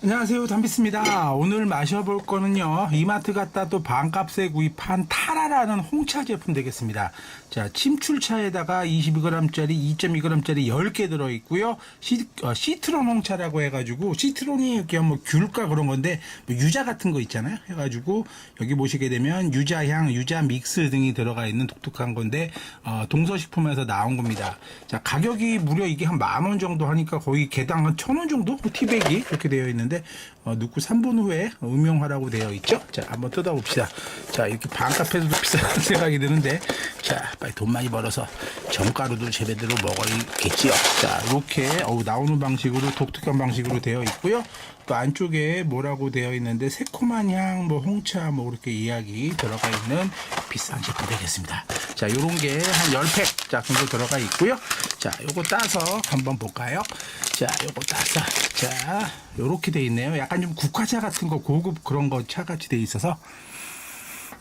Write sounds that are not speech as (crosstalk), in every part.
안녕하세요. 담비스입니다. 오늘 마셔볼 거는요. 이마트 갔다 또 반값에 구입한 타라라는 홍차 제품 되겠습니다. 자 침출차에다가 22g짜리 2.2g짜리 10개 들어있고요. 시, 어, 시트론 홍차라고 해가지고 시트론이 이렇게 뭐 귤까 그런 건데 뭐 유자 같은 거 있잖아요. 해가지고 여기 보시게 되면 유자향 유자 믹스 등이 들어가 있는 독특한 건데 어, 동서식품에서 나온 겁니다. 자 가격이 무려 이게 한 만 원 정도 하니까 거의 개당 한 천 원 정도? 뭐 티백이 이렇게 되어 있는 데 어, 넣고 3분 후에 음용하라고 되어 있죠. 자, 한번 뜯어봅시다. 자, 이렇게 반값에서도 (laughs) 비싸다는 생각이 드는데, 자, 빨리 돈 많이 벌어서 정가루도 제대로 먹어야겠지요. 자, 이렇게 어우, 나오는 방식으로 독특한 방식으로 되어 있고요. 또 안쪽에 뭐라고 되어 있는데 새콤한 향, 뭐 홍차, 뭐 이렇게 이야기 들어가 있는 비싼 제품 되겠습니다. 자, 요런 게 한 10팩 자, 정도 들어가 있고요. 자, 요거 따서 한번 볼까요? 자, 요거 따서 자, 요렇게 돼 있네요. 약간 좀 국화차 같은 거 고급 그런 거 차같이 돼 있어서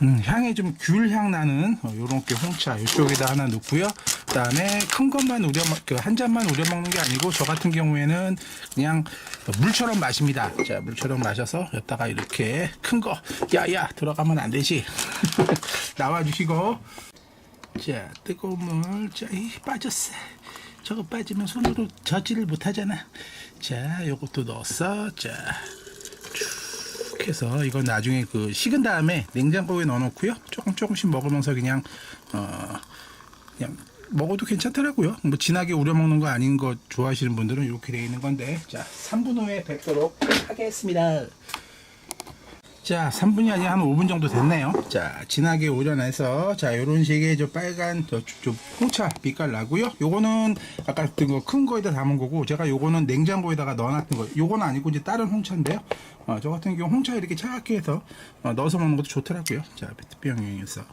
음, 향이 좀 귤향 나는 어, 요렇게 홍차 이쪽에다 하나 넣고요. 그다음에 큰 것만 우려 먹, 그한 잔만 우려 먹는 게 아니고 저 같은 경우에는 그냥 물처럼 마십니다. 자, 물처럼 마셔서 여기다가 이렇게 큰 거, 야야 들어가면 안 되지. (laughs) 나와 주시고, 자 뜨거운 물, 자, 이 빠졌어. 저거 빠지면 손으로 젓지를 못하잖아. 자, 요것도 넣었어. 자, 쭉 해서 이건 나중에 그 식은 다음에 냉장고에 넣어놓고요. 조금 조금씩 먹으면서 그냥 어 그냥 먹어도 괜찮더라고요. 뭐 진하게 우려 먹는 거 아닌 거 좋아하시는 분들은 이렇게 되어 있는 건데 자 3분 후에 뵙도록 하겠습니다. 자, 3분이 아니라 한 5분 정도 됐네요. 자, 진하게 우려내서, 자, 요런 식의 저 빨간, 저, 저 홍차 빛깔 나고요. 요거는 아까 그거 큰 거에다 담은 거고, 제가 요거는 냉장고에다가 넣어놨던 거. 요거는 아니고 이제 다른 홍차인데요. 어, 저 같은 경우 홍차 이렇게 차갑게 해서 어, 넣어서 먹는 것도 좋더라고요. 자, 페트병용이어서.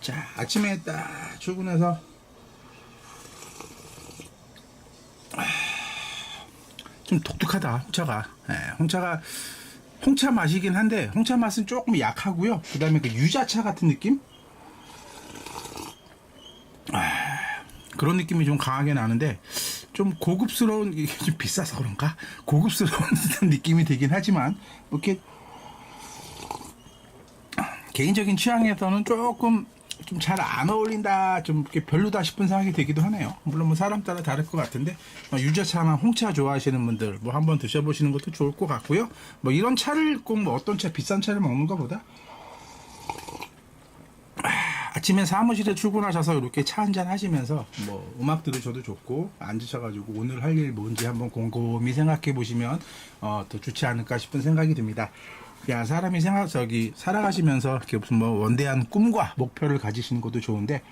자, 아침에 딱 출근해서 좀 독특하다 홍차가 예, 홍차가 홍차 맛이긴 한데 홍차 맛은 조금 약하고요. 그 다음에 그 유자차 같은 느낌? 아, 그런 느낌이 좀 강하게 나는데 좀 고급스러운 이게 좀 비싸서 그런가? 고급스러운 (laughs) 느낌이 되긴 하지만 뭐 이렇게 개인적인 취향에서는 조금 좀 잘 안 어울린다, 좀 이렇게 별로다 싶은 생각이 들기도 하네요. 물론 뭐 사람 따라 다를 것 같은데 어, 유자차나 홍차 좋아하시는 분들 뭐 한번 드셔보시는 것도 좋을 것 같고요. 뭐 이런 차를 꼭 뭐 어떤 차 비싼 차를 먹는 것보다 아침에 사무실에 출근하셔서 이렇게 차 한잔 하시면서 뭐 음악 들으셔도 좋고 앉으셔가지고 오늘 할 일 뭔지 한번 곰곰이 생각해 보시면 어, 더 좋지 않을까 싶은 생각이 듭니다. 야 사람이 생각 저기 살아가시면서 이렇게 무슨 뭐 원대한 꿈과 목표를 가지시는 것도 좋은데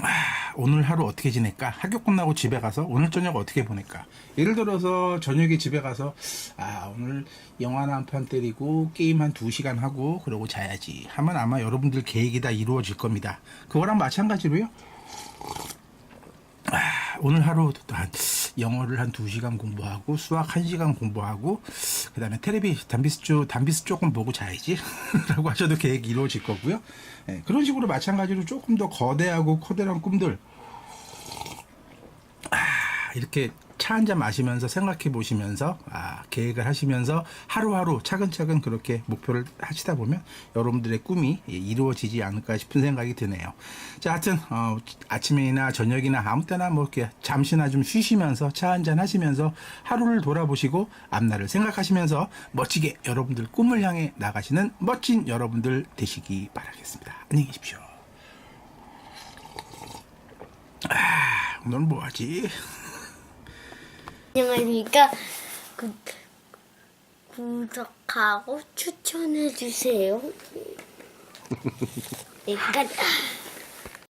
아, 오늘 하루 어떻게 지낼까? 학교 끝나고 집에 가서 오늘 저녁 어떻게 보낼까? 예를 들어서 저녁에 집에 가서 아 오늘 영화나 한 편 때리고 게임 한 두 시간 하고 그러고 자야지 하면 아마 여러분들 계획이 다 이루어질 겁니다. 그거랑 마찬가지로요. 아, 오늘 하루 한 영어를 한 2시간 공부하고 수학 1시간 공부하고 그 다음에 텔레비 담비스 쪽 담비스 조금 보고 자야지 (laughs) 라고 하셔도 계획이 이루어질 거고요. 예, 그런 식으로 마찬가지로 조금 더 거대하고 커다란 꿈들 아, 이렇게 차 한 잔 마시면서 생각해 보시면서 아, 계획을 하시면서 하루하루 차근차근 그렇게 목표를 하시다 보면 여러분들의 꿈이 예, 이루어지지 않을까 싶은 생각이 드네요. 자, 하여튼 어, 아침이나 저녁이나 아무 때나 뭐 이렇게 잠시나 좀 쉬시면서 차 한 잔 하시면서 하루를 돌아보시고 앞날을 생각하시면서 멋지게 여러분들 꿈을 향해 나가시는 멋진 여러분들 되시기 바라겠습니다. 안녕히 계십시오. 아, 오늘 뭐 하지? 안녕하십니까. 구, 구독하고 추천해주세요. (laughs) 네, 가자.